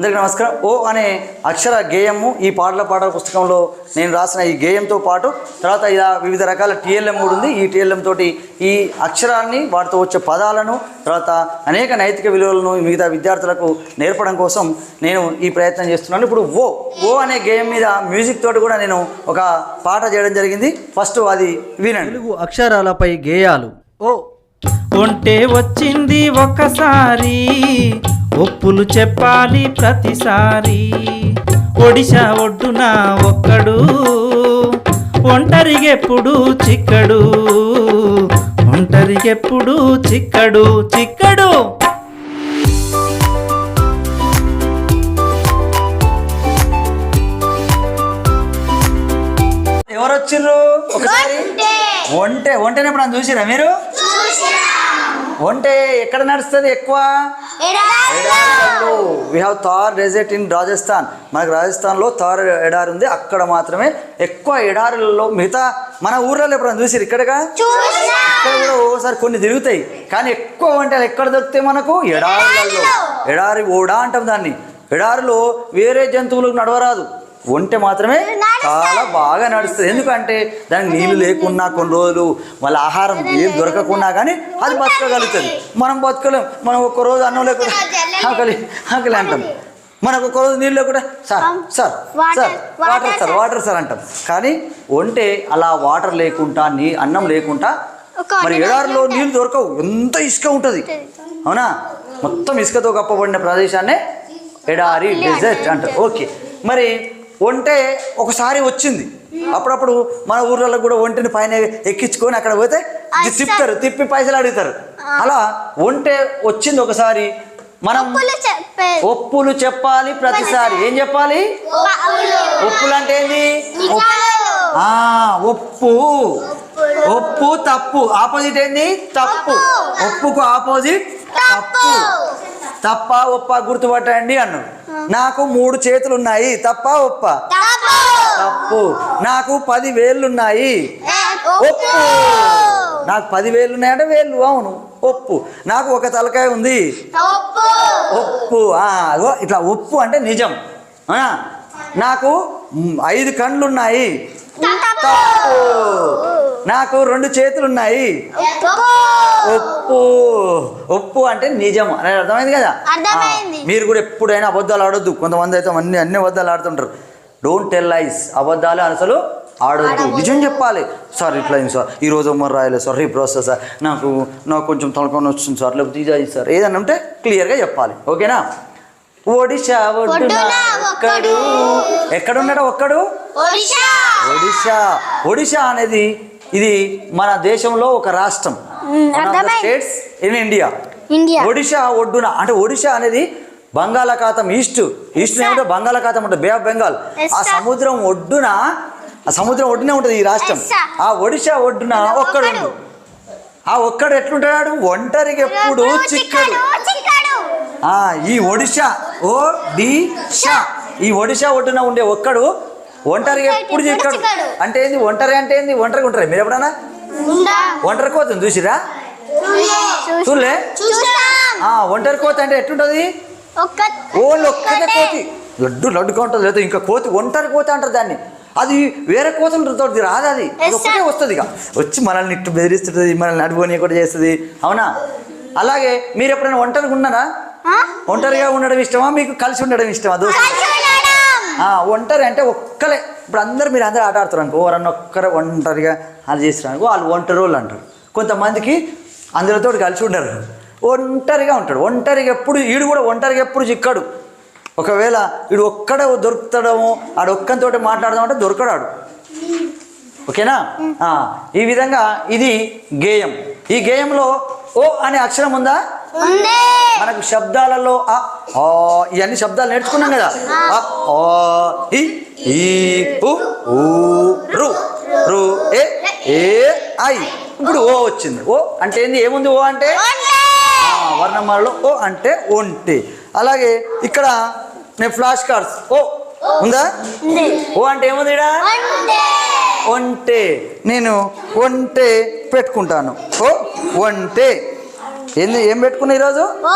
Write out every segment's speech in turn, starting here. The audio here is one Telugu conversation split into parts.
అందరికీ నమస్కారం. ఓ అనే అక్షర గేయము ఈ పాటల పాటల పుస్తకంలో నేను రాసిన ఈ గేయంతో పాటు తర్వాత ఇలా వివిధ రకాల టీఎల్ఎం కూడా ఉంది. ఈ టీఎల్ఎం తోటి ఈ అక్షరాన్ని వాటితో వచ్చే పదాలను తర్వాత అనేక నైతిక విలువలను మిగతా విద్యార్థులకు నేర్పడం కోసం నేను ఈ ప్రయత్నం చేస్తున్నాను. ఇప్పుడు ఓ ఓ అనే గేయం మీద మ్యూజిక్ తోటి కూడా నేను ఒక పాట చేయడం జరిగింది. ఫస్ట్ అది వినండి. తెలుగు అక్షరాలపై గేయాలు. ఓ ఒంటే వచ్చింది ఒకసారి. ఒప్పులు చెప్పాలి ప్రతిసారి. ఒడిశా ఒడ్డున ఒక్కడు ఒంటరిగెప్పుడు చిక్కడు. ఒంటరిగెప్పుడు చిక్కడు చిక్కడు. ఎవరు వచ్చిర్రు ఒకసారి. ఒంటే. ఒంటేనే ఇప్పుడు చూసిరా మీరు? ఒంటే ఎక్కడ నడుస్తుంది ఎక్కువ? We have Thar desert in Rajasthan మనకు రాజస్థాన్లో థార్ ఎడారి ఉంది. అక్కడ మాత్రమే ఎక్కువ ఎడారులలో మిగతా మన ఊర్లలో ఎప్పుడైనా చూసిరు ఇక్కడగా? ఇక్కడ కూడా ఓసారి కొన్ని తిరుగుతాయి. కానీ ఎక్కువ వంటలు ఎక్కడ దొరుకుతాయి మనకు? ఎడారులలో. ఎడారి ఓడా అంటాం దాన్ని. ఎడారిలో వేరే జంతువులకు నడవరాదు. ఒంటె మాత్రమే చాలా బాగా నడుస్తుంది. ఎందుకంటే దానికి నీళ్ళు లేకున్నా కొన్ని రోజులు మళ్ళీ ఆహారం ఏం దొరకకున్నా కానీ అది బతకగలుగుతుంది. మనం బతకలేం. మనం ఒక్క రోజు అన్నం లేకుండా ఆకలి ఆకలి అంటాం. మనకు ఒక రోజు నీళ్ళు లేకుండా sir sir sir water sir water sir అంటాం. కానీ ఒంటే అలా వాటర్ లేకుండా నీ అన్నం లేకుండా మరి ఎడారిలో నీళ్ళు దొరకవు. ఎంత ఇసుక ఉంటుంది. అవునా? మొత్తం ఇసుకతో కప్పబడిన ప్రదేశాన్నే ఎడారి డెజర్ట్ అంటారు. ఓకే. మరి ఒంటె ఒకసారి వచ్చింది. అప్పుడప్పుడు మన ఊర్లలో కూడా ఒంటిని పైన ఎక్కించుకొని అక్కడ పోతే తిప్పుతారు తిప్పి పైసలు అడుగుతారు. అలా ఒంటె వచ్చింది ఒకసారి. మనం ఒప్పులు చెప్పాలి ప్రతిసారి. ఏం చెప్పాలి? ఒప్పులు. అంటే ఏంది? ఆ ఒప్పు. ఒప్పు తప్పు. ఆపోజిట్ ఏంది? తప్పు. ఒప్పుకు ఆపోజిట్ తప్పు. తప్ప ఒప్ప గుర్తుపట్టండి అన్నాడు. నాకు మూడు చేతులు ఉన్నాయి తప్ప ఒప్ప? తప్పు. నాకు పది వేళ్ళు ఉన్నాయి ఒప్పు. నాకు పది వేళ్ళు ఉన్నాయంటే వేళ్ళు అవును. ఒప్పు. నాకు ఒక తలకాయ ఉంది. ఒప్పు. ఇట్లా ఒప్పు అంటే నిజం. నాకు ఐదు కండ్లు ఉన్నాయి తప్పు. నాకు రెండు చేతులు ఉన్నాయి ఒప్పు! ఒప్పు అంటే నిజం అనేది అర్థమైంది కదా? మీరు కూడా ఎప్పుడైనా అబద్ధాలు ఆడొద్దు. కొంతమంది అయితే అన్ని అన్ని అబద్ధాలు ఆడుతుంటారు. డోంట్ టెల్ లైస్ అబద్ధాలు అసలు ఆడొద్దు. నిజం చెప్పాలి. సార్ ఇట్లా అయింది సార్. ఈ రోజు మరి రాయలేదు సార్ వస్తా సార్. నాకు నాకు కొంచెం తలకొని వచ్చింది సార్. లేకపోతే ఇది అయింది సార్. ఏదన్నా ఉంటే క్లియర్గా చెప్పాలి. ఓకేనా? ఒడిశా ఒడ్డున ఒక్కడు. ఎక్కడున్నాడు ఒక్కడు? ఒడిశా. ఒడిశా. ఒడిశా అనేది ఇది మన దేశంలో ఒక రాష్ట్రం. States in India India Odisha ఒడ్డున అంటే ఒడిశా అనేది బంగాళాఖాతం ఈస్ట్. ఈస్ట్ ఏమిటో బంగాళాఖాతం ఉంటుంది బే ఆఫ్ బెంగాల్ ఆ. సముద్రం ఒడ్డున ఆ సముద్రం ఒడ్డునే ఉంటుంది ఈ రాష్ట్రం. ఆ ఒడిశా ఒడ్డున ఒక్కడు. ఆ ఒక్కడు ఎట్లుంటాడు? ఒంటరికి ఎప్పుడు చిక్కడు. ఈ ఒడిశా ఓ డి ఈ ఒడిశా ఒడ్డున ఉండే ఒక్కడు ఒంటరిగా ఎప్పుడు చిక్కడు చిక్కడు. అంటే ఏంది? ఒంటరి అంటే ఏంది? ఒంటరిగా ఉంటారు? మీరు ఎప్పుడన్నా? ఒంటరి కోతుంది చూసిరా? చూడలే. ఒంటరి కోత అంటే ఎట్లుంటది? ఒక్క ఓళ్ళు ఒక్కటే కోతి. లడ్డు లడ్డుగా ఉంటుంది లేదా ఇంకా కోతి ఒంటరి కోతి అంటారు దాన్ని. అది వేరే కోతులతో రాదు అది. ఒక్కటే. వస్తుంది ఇక. వచ్చి మనల్ని ఇట్టు బెదిరిస్తుంటుంది మనల్ని నడుపుని కూడా చేస్తుంది. అవునా? అలాగే మీరు ఎప్పుడైనా ఒంటరిగా ఉన్నారా? ఒంటరిగా ఉండడం ఇష్టమా? మీకు కలిసి ఉండడం ఇష్టమా దోస్తు? ఒంటరి అంటే ఒక్కలే. ఇప్పుడు అందరు మీరు అందరూ ఆట ఆడుతారు అనుకో ఎవరన్నా ఒక్కరే ఒంటరిగా అది చేస్తారు వాళ్ళు ఒంటరి వాళ్ళు అంటారు. కొంతమందికి అందరితో కలిసి ఉండరు. ఒంటరిగా ఉంటాడు. ఒంటరిగా ఎప్పుడు ఈడు కూడా ఒంటరిగా ఎప్పుడు చిక్కడు. ఒకవేళ వీడు ఒక్కడే దొరుకుతాడేమో ఆడు ఒక్కనితోటి మాట్లాడదామంటే దొరకడాడు. ఓకేనా? ఈ విధంగా ఇది గేయం. ఈ గేయంలో ఓ అనే అక్షరం ఉందా? మనకు శబ్దాలలో ఆ ఆ ఇవన్నీ శబ్దాలు నేర్చుకున్నాం కదా. ఆ, ఆ ఇ ఈ ఉ ఊ రు రు ఏ ఏ ఐ. ఇప్పుడు ఓ వచ్చింది. ఓ అంటే ఏంది? ఏముంది ఓ అంటే? వర్ణమాలలో ఓ అంటే ఒంటి. అలాగే ఇక్కడ నేను ఫ్లాష్ కార్డ్స్. ఓ ఉందా. ఓ అంటే ఏముంది. ఒంటే. నేను ఒంటే పెట్టుకుంటాను. ఓ ఒంటే. ఏంది ఏం పెట్టుకున్నా ఈరోజు? ఓ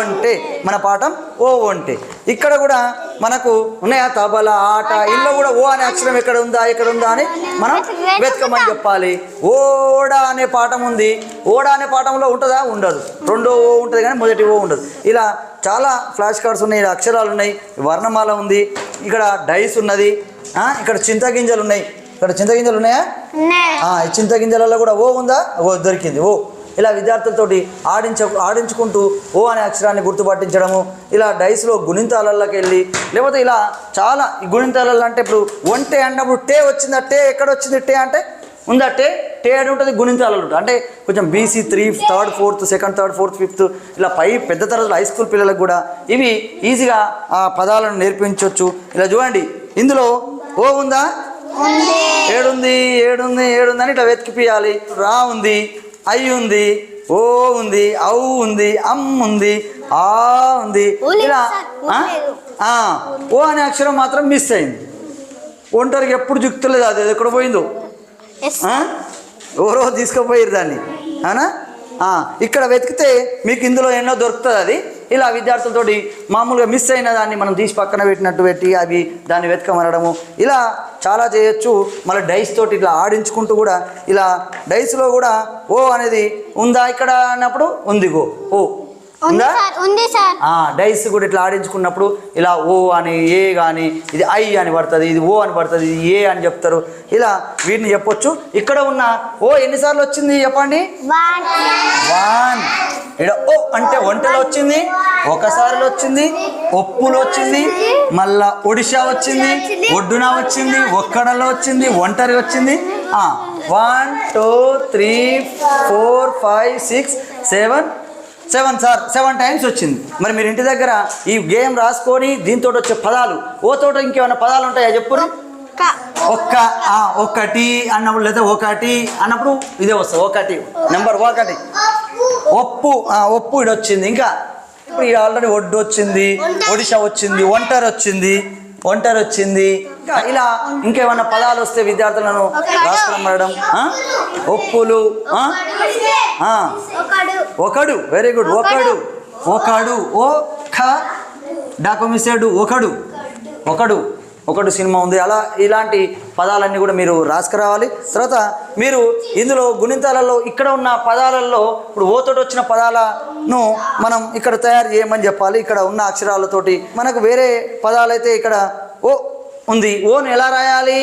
ఒంటే మన పాఠం ఓ ఒంటే ఇక్కడ కూడా మనకు ఉన్నాయా తబల ఆట ఇంట్లో కూడా ఓ అనే అక్షరం ఎక్కడ ఉందా ఎక్కడ ఉందా అని మనం వెతకమని చెప్పాలి. ఓడ అనే పాఠం ఉంది. ఓడ అనే పాఠంలో ఉంటుందా? ఉండదు. రెండో ఓ ఉంటుంది కానీ మొదటి ఓ ఉండదు. ఇలా చాలా ఫ్లాష్ కార్డ్స్ ఉన్నాయి ఇలా అక్షరాలు ఉన్నాయి. వర్ణమాల ఉంది. ఇక్కడ డైస్ ఉన్నది. ఇక్కడ చింతగింజలు ఉన్నాయి. ఇక్కడ చింతగింజలు ఉన్నాయా? చింతగింజలలో కూడా ఓ ఉందా? ఓ దొరికింది. ఓ. ఇలా విద్యార్థులతోటి ఆడించ ఆడించుకుంటూ ఓ అనే అక్షరాన్ని గుర్తుపట్టించడము ఇలా డైస్లో గుణింతాలలోకి వెళ్ళి లేకపోతే ఇలా చాలా ఈ గుణింతాలలో అంటే ఇప్పుడు ఒంటే అన్నప్పుడు టే వచ్చిందా? టే ఎక్కడ వచ్చింది టే అంటే ఉందా టే టే అని ఉంటుంది గుణింతాలలో ఉంటుంది. అంటే కొంచెం BC three third fourth second third fourth fifth ఇలా పై పెద్ద తరగతులు హై స్కూల్ పిల్లలకు కూడా ఇవి ఈజీగా ఆ పదాలను నేర్పించవచ్చు ఇలా చూడండి. ఇందులో ఓ ఉందా. ఏడుంది ఏడుంది ఏడుంది అని ఇట్లా వెతికిపియాలి. రా ఉంది. ఐ ఉంది ఓ ఉంది ఔ ఉంది అమ్ ఉంది ఆ ఉంది. ఇలా ఓ అనే అక్షరం మాత్రం మిస్ అయింది. ఒంటరికి ఎప్పుడు చుక్తలేదు అది ఎక్కడ పోయిందో? ఎవరో తీసుకుపోయారు దాన్ని అవునా? ఇక్కడ వెతికితే మీకు ఇందులో ఎన్నో దొరుకుతుంది అది. ఇలా విద్యార్థులతోటి మామూలుగా మిస్ అయిన దాన్ని మనం తీసి పక్కన పెట్టినట్టు పెట్టి అవి దాన్ని వెతకమనడము. ఇలా చాలా చేయొచ్చు. మళ్ళీ డైస్ తోటి ఇట్లా ఆడించుకుంటూ కూడా ఇలా డైస్లో కూడా ఓ అనేది ఉందా ఇక్కడ అన్నప్పుడు ఉంది గో ఓ డైస్ కూడా ఇట్లా ఆడించుకున్నప్పుడు ఇలా ఓ అని ఏ కానీ ఇది ఐ అని పడుతుంది ఇది ఓ అని పడుతుంది ఇది ఏ అని చెప్తారు. ఇలా వీటిని చెప్పొచ్చు. ఇక్కడ ఉన్న ఓ ఎన్నిసార్లు వచ్చింది చెప్పండి? వన్. ఇక్కడ ఓ అంటే ఒంటెలో వచ్చింది ఒకసారిలో వచ్చింది ఒప్పులో వచ్చింది మళ్ళా ఒడిషా వచ్చింది ఒడ్డున వచ్చింది ఒక్కడలో వచ్చింది ఒంటరి వచ్చింది. One two three four five six seven seven sir seven times వచ్చింది. మరి మీరు ఇంటి దగ్గర ఈ గేమ్ రాసుకొని దీంతో వచ్చే పదాలు ఓ తోట ఇంకేమైనా పదాలు ఉంటాయా చెప్పు ఒక్క. ఒకటి అన్నప్పుడు లేదా ఒకటి అన్నప్పుడు ఇదే వస్తుంది ఒకటి. నెంబర్ ఒకటి. ఒప్పు. ఒప్పు ఇది వచ్చింది. ఇంకా ఇప్పుడు ఈ ఆల్రెడీ ఒడ్డు వచ్చింది ఒడిషా వచ్చింది ఒంటరి వచ్చింది ఒంటరి వచ్చింది. ఇంకా ఇలా ఇంకేమన్నా పదాలు వస్తే విద్యార్థులను రాసుకోమడం ఒప్పులు. ఒకడు వెరీ గుడ్ ఒకడు. ఒకడు. ఓ ఖ డాకుమిసేడు ఒకడు. ఒకడు. ఒకడు సినిమా ఉంది. అలా ఇలాంటి పదాలన్నీ కూడా మీరు రాసుకురావాలి తర్వాత మీరు ఇందులో గుణితాలలో ఇక్కడ ఉన్న పదాలలో ఇప్పుడు ఓతోటి వచ్చిన పదాలను మనం ఇక్కడ తయారు చేయమని చెప్పాలి. ఇక్కడ ఉన్న అక్షరాలతోటి మనకు వేరే పదాలైతే ఇక్కడ ఓ ఉంది. ఓను ఎలా రాయాలి?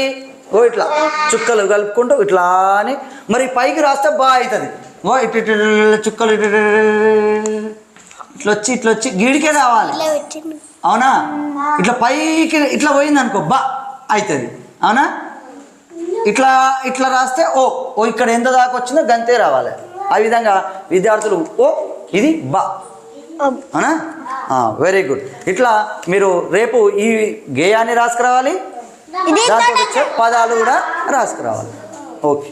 ఓ ఇట్లా చుక్కలు కలుపుకుంటూ ఇట్లా అని. మరి పైకి రాస్తే బాగా అవుతుంది. ఓ ఇటు ఇటు చుక్కలు ఇటు ఇటు ఇటు ఇట్లా వచ్చి ఇట్లా వచ్చి గీడికే రావాలి అవునా ఇట్లా పైకి ఇట్లా పోయింది అనుకో బా అవుతుంది అవునా ఇట్లా ఇట్లా రాస్తే ఓ ఓ ఇక్కడ ఎంత దాకా వచ్చిందో గంతే రావాలి ఆ విధంగా విద్యార్థులు ఓ ఇది బా అవునా వెరీ గుడ్ ఇట్లా మీరు రేపు ఈ గేయాన్ని రాసుకురావాలి దాంతో వచ్చే పదాలు కూడా రాసుకురావాలి ఓకే